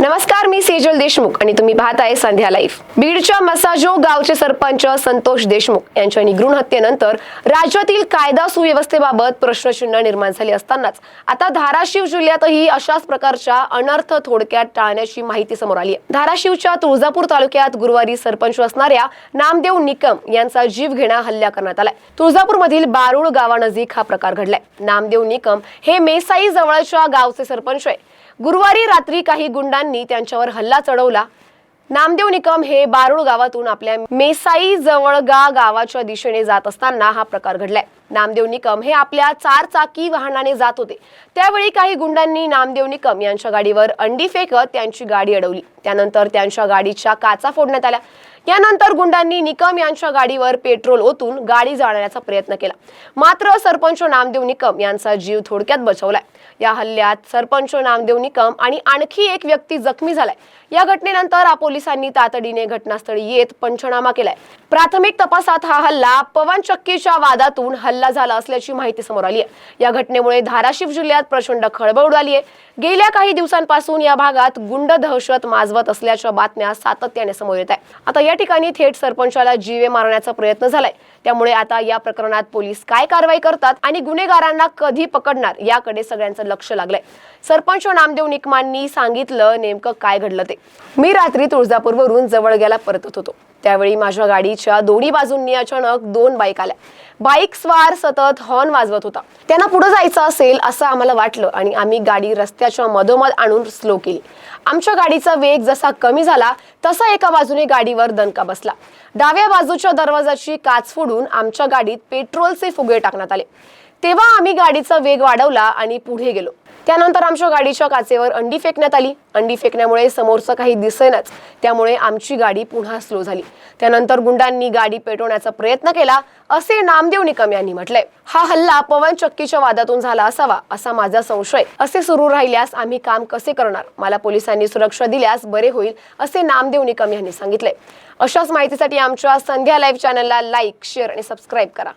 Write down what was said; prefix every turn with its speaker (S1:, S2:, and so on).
S1: नमस्कार मी सेजल देशमुख आणि तुम्ही पाहत आहे संध्या लाईव्ह. बीडच्या मसाजो गावचे सरपंच संतोष देशमुख यांच्या निगृण हत्येनंतर राज्यातील कायदा सुव्यवस्थेबाबत प्रश्नचिन्ह निर्माण झाले असतानाच आता धाराशिव जिल्ह्यातही अशाच प्रकारच्या अनर्थ थोडक्यात टाळण्याची माहिती समोर आली आहे. धाराशिवच्या तुळजापूर तालुक्यात गुरुवारी सरपंच असणाऱ्या नामदेव निकम यांचा जीव घेणा हल्ला करण्यात आलाय. तुळजापूरमधील बारुळ गावानजीक हा प्रकार घडलाय. नामदेव निकम हे मेसाई जवळच्या गावचे सरपंच आहे गुरुवारी रात्री काही गुंडांनी त्यांच्यावर हल्ला चढवला. नामदेव निकम हे बारुळ गावातून आपल्या मेसाई जवळगा गावाच्या दिशेने जात असताना हा प्रकार घडलाय. नामदेव निकम हे आपल्या चार चाकी वाहनाने जात होते. त्यावेळी काही गुंडांनी नामदेव निकम यांच्या गाडीवर अंडी फेकत त्यांची गाडी अडवली. त्यानंतर त्यांच्या गाडीच्या काचा फोडण्यात आल्या. यानंतर गुंडांनी निकम यांच्या गाडीवर पेट्रोल ओतून गाडी जाळण्याचा प्रयत्न केला. मात्र सरपंच नामदेव निकम यांचा जीव थोडक्यात बचावलाय. या हल्ल्यात सरपंच नामदेव निकम आणि आणखी एक व्यक्ती जखमी झालाय. या घटनेनंतर पोलिसांनी तातडीने घटनास्थळी येत पंचनामा केलाय. प्राथमिक तपासात हा हल्ला पवन चक्कीच्या वादातून हल्ला झाला असल्याची माहिती समोर आली आहे. या घटनेमुळे धाराशिव जिल्ह्यात प्रचंड खळबळ उडाली आहे. गेल्या काही दिवसांपासून या भागात गुंड दहशत माजवत असल्याच्या बातम्या सातत्याने समोर येत आहे आता या ठिकाणी थेट सरपंचाला जीवे मारण्याचा प्रयत्न झालाय. त्यामुळे आता या प्रकरणात पोलीस काय कारवाई करतात आणि गुन्हेगारांना कधी पकडणार याकडे सगळ्यांचं लक्ष लागलंय. सरपंच नामदेव निकमांनी सांगितलं नेमकं काय घडलं ते. मी रात्री तुळजापूरवरून जवळ गेला परतत होतो. त्यावेळी माझ्या गाडीच्या दोन्ही बाजूंनी अचानक दोन बाईक आल्या. बाईक स्वार सतत हॉर्न वाजवत होता. त्यांना पुढे जायचं असेल असं आम्हाला वाटलं आणि आम्ही गाडी रस्त्याच्या मधोमध आणून स्लो केली. आमच्या गाडीचा वेग जसा कमी झाला तसा एका बाजूने गाडीवर दणका बसला. डाव्या बाजूच्या दरवाजाची काच फोडून आमच्या गाडीत पेट्रोलचे फुगे टाकण्यात आले. तेव्हा आम्ही गाडीचा वेग वाढवला आणि पुढे गेलो. त्यानंतर आमच्या गाडीच्या काचेवर अंडी फेकण्यात आली. अंडी फेकण्यामुळे समोरचं काही दिसेनाच. त्यामुळे आमची गाडी पुन्हा स्लो झाली. त्यानंतर गुंडांनी गाडी पेटवण्याचा प्रयत्न केला. असे नामदेव निकम यांनी म्हटलंय हा हल्ला पवन चक्कीच्या वादातून झाला असावा असा माझा संशय. असे सुरू राहिल्यास आम्ही काम कसे करणार? मला पोलिसांनी सुरक्षा दिल्यास बरे होईल असे नामदेव निकम यांनी सांगितले अशाच माहितीसाठी आमच्या संध्या लाईव्ह चॅनलला लाईक शेअर आणि सबस्क्राईब करा.